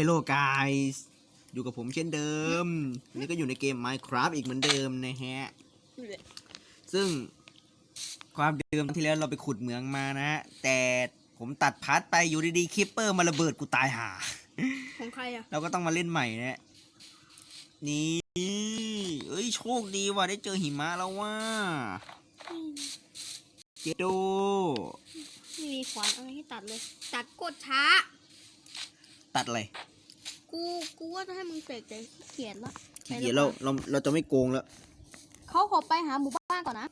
Hello guys อยู่กับผมเช่นเดิมวันนี่ก็อยู่ในเกม Minecraft อีกเหมือนเดิมนะฮะ ซึ่งความเดิมที่แล้วเราไปขุดเหมืองมานะฮะ แต่ผมตัดพาร์ทไปอยู่ดีๆคิปเปอร์มาระเบิดกูตายห่าของใครอะ เราก็ต้องมาเล่นใหม่นะ นี่เอ้ยโชคดีว่ะได้เจอหิมะแล้วว่าเจโดไม่มีขวานอะไรให้ตัดเลย ตัดกดช้า ตัดอะไร กูกูว่าจะให้มึงเสกแต่ขี้เขียนละขี้เกียจเราเราเราจะไม่โกงแล้วเขาขอไปหาหมู่บ้านก่อนนะ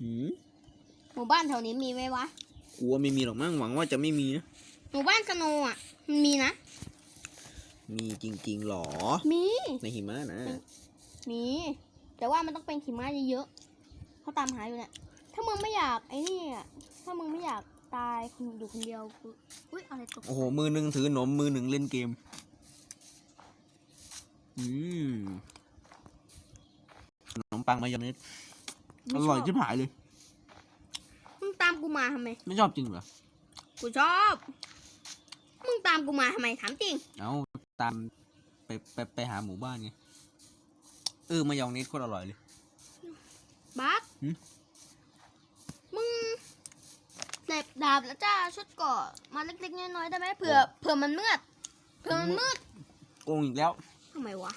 หืมหมู่บ้านแถวนี้มีไหมวะกลัวไม่มีหรอกมั้งหวังว่าจะไม่มีนะหมู่บ้านสโนว์อะมันมีนะ มีจริงๆหรอ มีในหิมะนะมี แต่ว่ามันต้องเป็นหิมะเยอะๆเขาตามหาอยู่เนี่ยถ้ามึงไม่อยากไอ้นี่อะถ้ามึงไม่อยากตายคนอยู่คนเดียวกูอุ้ยอะไรตกโอ้โหมือหนึ่งถือหนมมือหนึ่งเล่นเกม อืมขนมปังมายองเนสอร่อยชิบหายเลย มึงตามกูมาทำไม ไม่ชอบจริงเหรอ กูชอบ มึงตามกูมาทำไมถามจริง เอาตามไปไปไปหาหมู่บ้านไง เออมายองเนสโคตรอร่อยเลย บัสหืมมึงเจ็บดาบแล้วจ้าชุดเกาะมาเล็กๆน้อยๆได้ไหมเผื่อเผื่อมันมืดเผื่อมันมืดโกงอีกแล้วทำไมวะ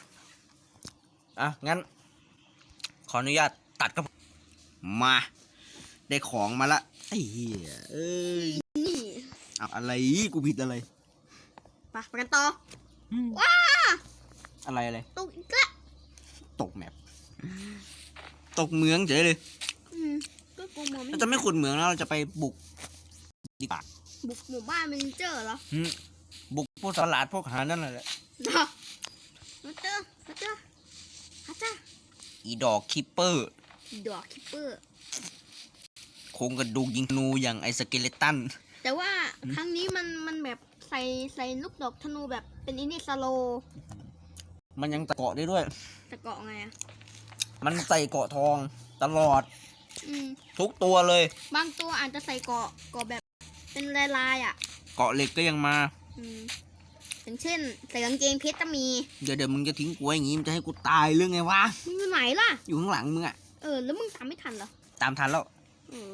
อะ งั้น ขออนุญาตตัดครับมา ได้ของมาละไอ้เหี้ยเอ้ยนี่เอาอะไรกูผิดอะไรไปไปกันต่อว้าอะไรอะไรตกอีกละตกแมปตกเมืองเฉยเลยอืมก็กูมองไม่เราจะไม่ขุดเหมืองแล้วเราจะไปบุกดีกว่าบุกหมู่บ้านมันเจอเหรอหึบุกพวกสลัดพวกหานั่นแหละเนาะมาเจอมาเจอมาเจอ อีดอกคิปเปอร์ ดอกคิปเปอร์ โครงกระดูกยิงธนูอย่างไอสเกเลตัน แต่ว่าครั้งนี้มันมันแบบใส่ใส่ลูกดอกธนูแบบเป็นอินิสโล มันยังเกาะได้ด้วยจะเกาะไงอะมันใส่เกาะทองตลอด อืม ทุกตัวเลย บางตัวอาจจะใส่เกาะเกาะแบบเป็นลายลายๆอะ เกาะเหล็กก็ยังมา อืม อย่างเช่นใส่กางเกงเพชรจะมี เดี๋ยวเดี๋ยวมึงจะทิ้งกูไว้อย่างงี้มันจะให้กูตายหรือไงวะ มึงอยู่ไหนล่ะ อยู่ข้างหลังมึงอะเออ แล้วมึงตามไม่ทันเหรอตามทันแล้ว เออ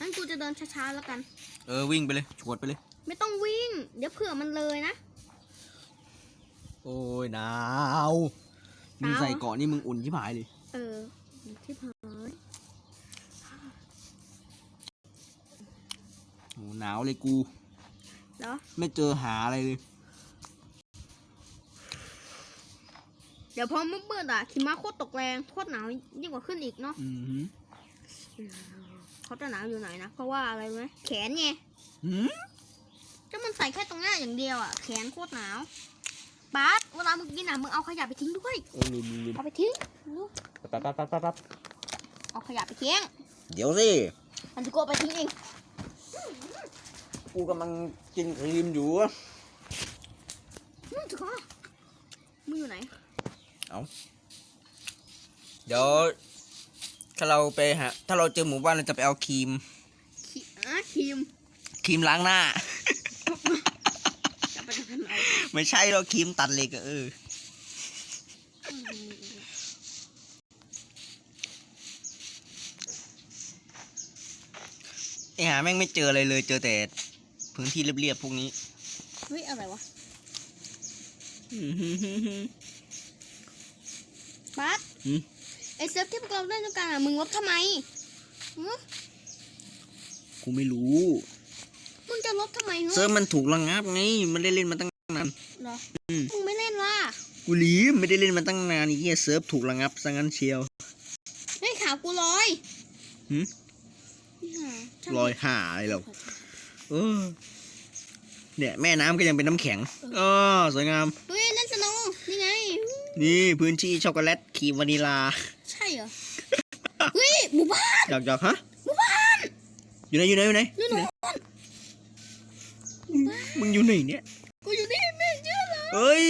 งั้นกูจะเดินช้าๆแล้วกัน เออวิ่งไปเลยชวดไปเลย ไม่ต้องวิ่ง เดี๋ยวเผื่อมันเลยนะ โอ้ยหนาวมึงหนาวใส่เกาะนี่มึงอุ่นชิบหายเลย เออที่หายโอ้หนาวเลยกู แล้วไม่เจอหาอะไรเลย เดี๋ยวพอมืดๆอะหิมะโคตรตกแรงโคตรหนาวยิ่งกว่าขึ้นอีกเนาะอือหือเขาจะหนาวอยู่ไหนนะเพราะว่าอะไรไหมแขนไงหืมก็มันใส่แค่ตรงหน้าอย่างเดียวอะแขนโคตรหนาวบาสเวลามึงกินอะมึงเอาขยะไปทิ้งด้วยโอ้ลืมลืมลืมเอาไปทิ้งลูกปั๊บปั๊บปั๊บปั๊บปั๊บเอาขยะไปทิ้งเดี๋ยวสิ มันจะโกเอาไปทิ้งเอง กูกำลังกินครีมอยู่อะมึงจะก็มึงอยู่ไหนเดี๋ยว ถ้าเราไปหาถ้าเราเจอหมู่บ้านเราจะไปเอาครีม ขีอะครีมครีมล้างหน้า จะไปทำอะไรไม่ใช่เราครีมตัดเหล็กอะเออไอ้หาแม่งไม่เจออะไรเลยเจอแต่ พื้นที่เรียบๆพวกนี้เฮ้ยอะไรวะบาสหืมไอเซิร์ฟที่พวกเราเล่นด้วยกันอะมึงลบทำไมหือกูไม่รู้ มึงจะลบทำไมเหรเซิร์อฟมันถูกระงับไงมันได้เล่นมาตั้งนานเหรออืมมึงไม่เล่นล่ะกูรีมไม่ได้เล่นมาตั้งนานไอ้เหี้ยเซิร์ฟถูกระงับซะงั้นเชียวเฮ้ยขาวกูลอยหืมนี่หาช่างรอยหาอะไรหรอกเออ เนี่ยแม่น้ำก็ยังเป็นน้ำแข็งอ๋อสวยงาม เฮ้ยเล่นสโนว์นี่ไง นี่พื้นที่ช็อกโกแลตครีมวานิลาใช่เหรอ เฮ้ยหมู่บ้านหยอกหยอกฮะหมู่บ้านอยู่ไหนอยู่ไหนอยู่ไหนนู่นนู่นมึงอยู่ไหนเนี่ยกูอยู่นี่ไม่เชื่อเลยเฮ้ย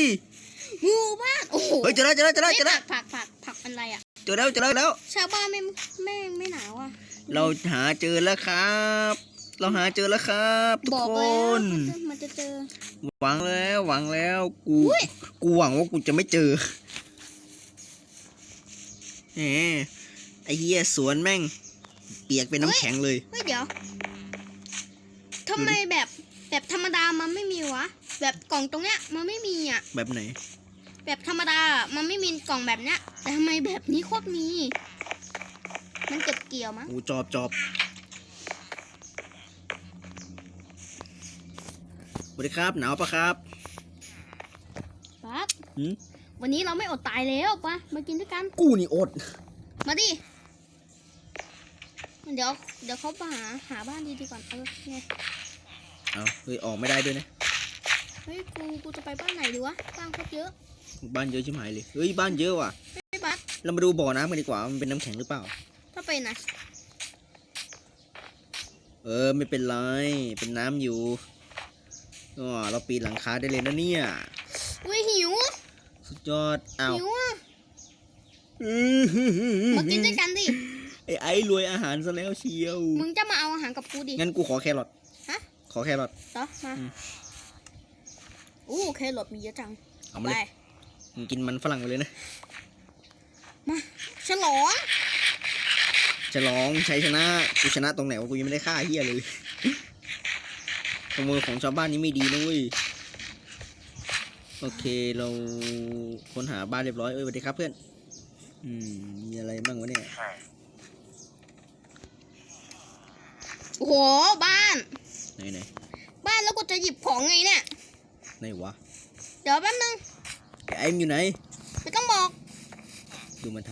หมู่บ้านโอ้โหเฮ้ยเจอแล้วเจอแล้วเจอแล้วเจอแล้วผักผักผักผักเป็นไรอะ เจอแล้วเจอแล้วเจอแล้ว ชาวบ้านไม่ไม่ไม่หนาวอะ เราหาเจอแล้วครับ เราหาเจอแล้วครับทุกบอกคแล้วน มันจะเจอ หวังแล้วหวังแล้ว กูกูหวังว่ากูจะไม่เจอแหมไอ้เหี้ยสวนแม่ง เปียกเป็นน้ำแข็งเลย เฮ้ยเดี๋ยวทำไมแบบแบบธรรมดามันไม่มีวะ แบบกล่องตรงเนี้ยมันไม่มีอะ แบบไหน แบบธรรมดามันไม่มีกล่องแบบเนี้ย แต่ทำไมแบบนี้โคตรมี มันเก็บเกี่ยวมั้ง กูจอบจอบ วัสดีครับหนาวปะครับปั๊บหืมวันนี้เราไม่อดตายแล้วปะมากินด้วยกัน กูนี่อด มาดิ เดี๋ยว เดี๋ยวเขาไปหาหาบ้านดีๆก่อนเออไงเอาเฮ้ยออกไม่ได้ด้วยนะ เฮ้ยกูกูจะไปบ้านไหนดีวะบ้านโคตรเยอะ บ้านเยอะชิบหายเลย เฮ้ยบ้านเยอะว่ะเฮ้ยบัสเรามาดูบ่อน้ำกันดีกว่ามันเป็นน้ำแข็งหรือเปล่า ถ้าเป็นนะ เออไม่เป็นไร เป็นน้ำอยู่ อ๋อเราปีนหลังคาได้เลยนะเนี่ย อุ้ยหิวสุดยอดอ้าวหิวอะมากินด้วยกันดิไอ้ไอ้รวยอาหารซะแล้วเชียว มึงจะมาเอาอาหารกับกูดิ งั้นกูขอแครอทฮะ ขอแครอทต่อมาอืมอู้แครอทมีเยอะจัง เอามาไปเลยมึงกินมันฝรั่งไปเลยนะ มาฉลองฉลองชัยชนะ กูชนะตรงไหนวะกูยังไม่ได้ฆ่าเฮียเลย ขโมยของชาวบ้านนี้ไม่ดีนะเว้ย โอเคเราค้นหาบ้านเรียบร้อยเอ้ยสวัสดีครับเพื่อน อืม มีอะไรบ้างวะเนี่ย โอ้โห บ้าน ไหนไหนบ้านแล้วกูจะหยิบของไงเนี่ย ไหนวะ เดี๋ยวแป๊บนึงไอ้ไอ้มันอยู่ไหน ไม่ต้องบอก ดูมันท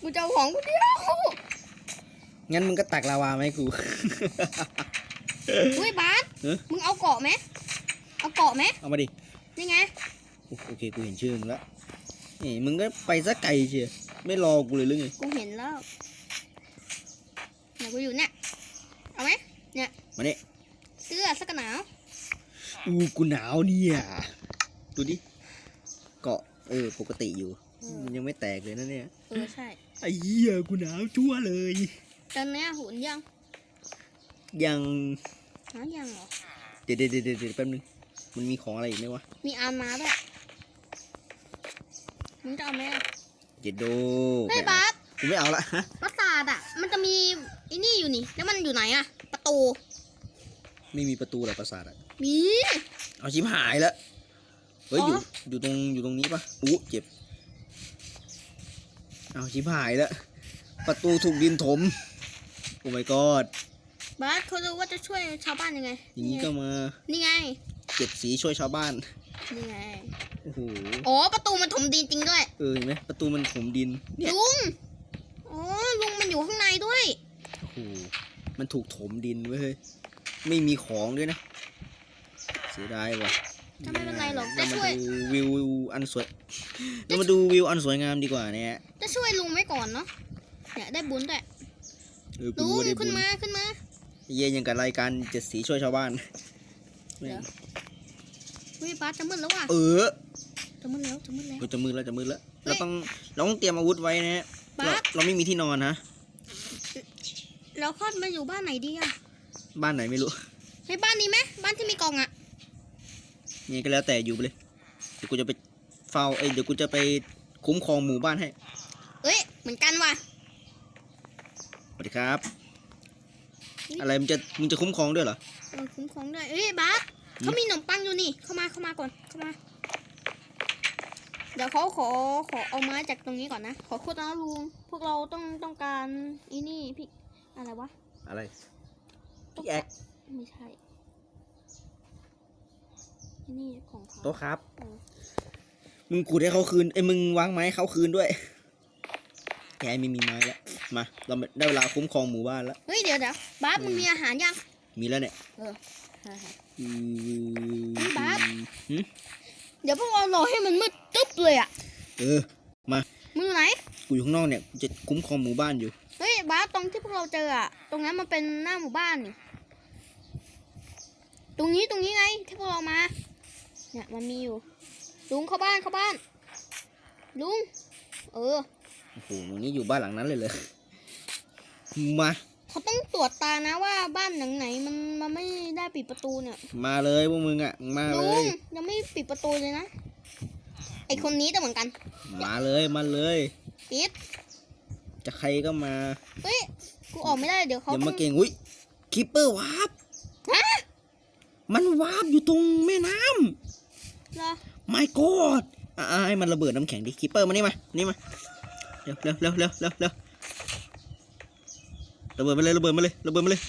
กูจะเอาของกูเดียวำงั้นมึงก็ตักลาวามาให้กู อุ้ยบาสเอ๊ะ มึงเอาเกาะไหมเอาเกาะไหมเอามาดินี่ไงโอโอเคกูเห็นชื่อมึงแล้วนี่มึงก็ไปซะไกลเชียไม่รอกูเลยหรือไงกูเห็นแล้วเนี่ยกูอยู่เนี่ยเอาไหมมาเนี่ยเสื้อสักกระหนาวอู้กูหนาวเนี่ยดูดิเกาะเออปกติอยู่ เออมันยังไม่แตกเลยนะเนี่ยเออใช่ไอ้เหี้ยกูหนาวชั่วเลย ตอนเนี้ยหุ่นยัง ยังหายังเหรอ เดี๋ยวเดี๋ยวเดี๋ยวเดี๋ยวแป๊บนึง มันมีของอะไรอีกไหมวะ มีอาร์มาด้วยมึงจะเอาไหมอะเจ็ดโดเฮ้ยไม่เอาบาสกูไม่เอาละฮะปราสาทอะ มันจะมีไอ้นี่อยู่นี่ แล้วมันอยู่ไหนอะ ประตู ไม่มีประตูหรอปราสาทอะมี เอาชิบหายแล้วเฮ้ยอ๋ออยู่อยู่ตรงอยู่ตรงนี้ปะอู้เจ็บ เอาชิบหายแล้วประตูถูกดินถม โอ้ my god บาสเขารู้ว่าจะช่วยชาวบ้านยังไง อย่างนี้ก็มา นี่ไงเจ็ดสีช่วยชาวบ้าน นี่ไง โอ้โห อ๋อ ประตูมันถมดินจริงด้วย เออเห็นไหมประตูมันถมดินเนี่ยลุง อ๋อ ลุงมันอยู่ข้างในด้วย โอ้โห มันถูกถมดินเว้ยเฮ้ยไม่มีของด้วยนะ เสียดายว่ะจะไม่เป็นไรหรอกเราจะมาช่วยดูวิวอันสวยเรามาดูวิวอันสวยงามดีกว่าเนี่ย จะช่วยลุงไว้ก่อนเนาะ เนี่ยได้บุญด้วยเออกูลุงรู้ว่าได้บุขึ้นญมาขึ้นมา เย็นยังกับรายการเจ็ดสีช่วยชาวบ้าน เดี๋ยว วิบาสจะมืดแล้วว่ะเออจะมืดแล้วจะมืดแล้วเราจะมืดแล้วจะมืดแล้วเฮ้เรายต้องเราต้องเตรียมอาวุธไว้นะฮะบาเราสเราไม่มีที่นอนนะแล้วคลอดมาอยู่บ้านไหนดีอะบ้านไหนไม่รู้ให้บ้านนี้ไหมบ้านที่มีกล่องอะนี่ก็แล้วแต่อยู่ไปเลยเดี๋ยวกูจะไปเฝ้าเอ้ยเดี๋ยวกูจะไปคุ้มครองหมู่บ้านให้เอ้ยเหมือนกันว่ะสวัสดีครับ อะไรมึงจะมึงจะคุ้มครองด้วยเหรอเออคุ้มครองด้วยเอ้ยบาสหืมเขามีขนมปังอยู่นี่ เข้ามาเข้ามาก่อนเข้ามา เดี๋ยวเขาขอขอเอาไม้จากตรงนี้ก่อนนะ ขอโคตรนะลุงพวกเราต้องต้องการอีนี่พี่อะไรวะอะไรพี่แอกไม่ใช่อีนี่ของเขาโต๊ะครับเออมึงกูดให้เขาคืนเอ้ยมึงวางไม้ให้เขาคืนด้วย แกไม่มีไม้แล้วมาเราได้เวลาคุ้มครองหมู่บ้านแล้ว เฮ้ยเดี๋ยวเดี๋ยวบาสมึงมีอาหารยังมีแล้วเนี่ยเออใช่ๆอืมบาสหืมเดี๋ยวพวกเรารอให้มันมืดตึ๊บเลยอะเออมามึงอยู่ไหนกูอยู่ข้างนอกเนี่ยกูจะคุ้มครองหมู่บ้านอยู่ เฮ้ยบาสตรงที่พวกเราเจออะตรงนั้นมันเป็นหน้าหมู่บ้านนี่ตรงนี้ตรงนี้ไงที่พวกเรามา เนี่ยมันมีอยู่ ลุงเข้าบ้านเข้าบ้าน ลุง เออ โอ้โหมึงนี่อยู่บ้านหลังนั้นเลยเลยมาเขาต้องตรวจตานะว่าบ้านหลังไหนมันมันไม่ได้ปิดประตูเนี่ยมาเลยพวกมึงอะมาเลลุยงยังไม่ปิดประตูเลยนะไอคนนี้แต่เหมือนกันมาเลยมาเลย ปิดจะใครก็มาเฮ้ยกูออกไม่ได้เดี๋ยวเขาอย่าต้มาองเก่งอุ้ยคิปเปอร์วาร์ปมันวาร์ปอยู่ตรงแม่น้ำ เหรอไม่กอดอ่าให้มันระเบิดน้ำแข็งดิคิปเปอร์มานี่มานี่มา เร็วเร็วเร็วเร็วเร็วเร็วระเบิดมาเลยระเบิดมาเลยระเบิดมาเลย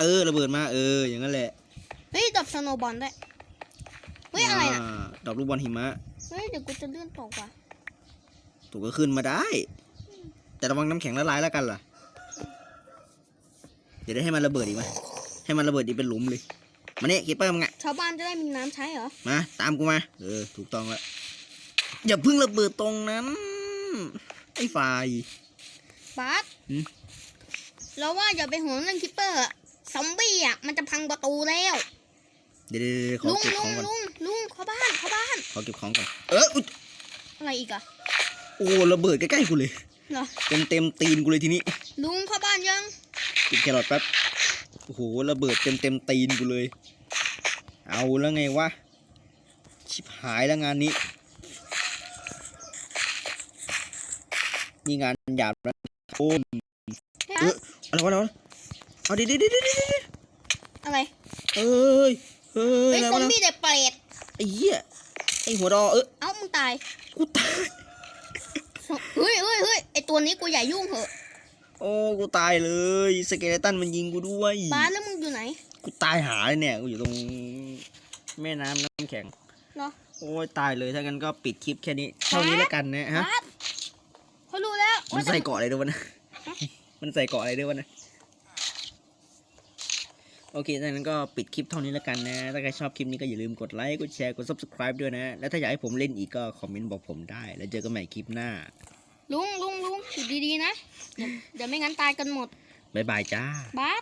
เออระเบิดมาเอออย่างนั้นแหละเฮ้ยดับสโนว์บอลด้วยเฮ้ยอะไรน่ะาดอกลูกบอลหิมะเฮ้ยเดี๋ยวกูจะเลื่อนตกว่ะถูกก็ขึ้นมาได้ แต่ระวังน้ำแข็งละลายแล้วกันล่ะเดี๋ยวได้ให้มันระเบิดอีกไหมให้มันระเบิดอีกเป็นหลุมเลยมาเนี่ยคิปเปอร์มึงอะชาวบ้านจะได้มีน้ำใช้เหรอมาตามกูมาเออถูกต้องแล้วอย่าเพิ่งระเบิดตรงนั้น ไอ้ไฟบาสหืมเราว่าอย่าไปห่วงเรื่องคิปเปอร์อะซอมบี้อะมันจะพังประตูแล้ว เดี๋ยวเดี๋ยวเดี๋ยวขอลุงเก็บลุของงก่อนลุงลุงเข้าบ้านเข้าบ้านขอเก็บของก่อนเอออุ๊ยอะไรอีกอะโอ้ระเบิดใกล้ๆกูเลยเหรอเต็มเต็มๆตีนกูเลยทีนี้ลุงเข้าบ้านยังกินแครอทแป๊บโอ้โหระเบิดเต็มเต็มๆตีนกูเลย เอาแล้วไงวะชิบหายแล้วงานนี้ นี่งานหยาบแล้วโอ้มเฮ้ยเอออะไรวะอะไรวะเอาดิดิดิดิดิดิอะไรเอ้ยเฮ้ยไอ้อะไรซอวะมนะบี้เด็กเปรตไอ้เหี้ยไอ้หัวดอเออเอ้ามึงตายกูตายเฮ้ยเฮ้ยเฮ้ยไอตัวนี้กูอย่ายุ่งเหอะโอ้กูตายเลยสเกเลตันมันยิงกูด้วยบ้านแล้วมึงอยู่ไหนกูตายหาเลยเนี่ยกูอยู่ตรงแม่น้ำน้ำแข็งเหรอโอ้ยตายเลยถ้างั้นก็ปิดคลิปแค่นี้เท่านี้แล้วกันนะฮะ เขารู้แล้วมันว่าจะใส่เกาะอะไรด้วยวะนะ มันใส่เกาะอะไรด้วยวะนะ โอเคถ้างั้นก็ปิดคลิปเท่านี้แล้วกันนะ ถ้าใครชอบคลิปนี้ก็อย่าลืมกดไลค์ กดแชร์ กด subscribe ด้วยนะ แล้วถ้าอยากให้ผมเล่นอีกก็คอมเมนต์บอกผมได้ แล้วเจอกันใหม่คลิปหน้า ลุงลุงลุงอยู่ดีๆนะ เดี๋ยวเดี๋ยวไม่งั้นตายกันหมด บ๊ายบายจ้าบาส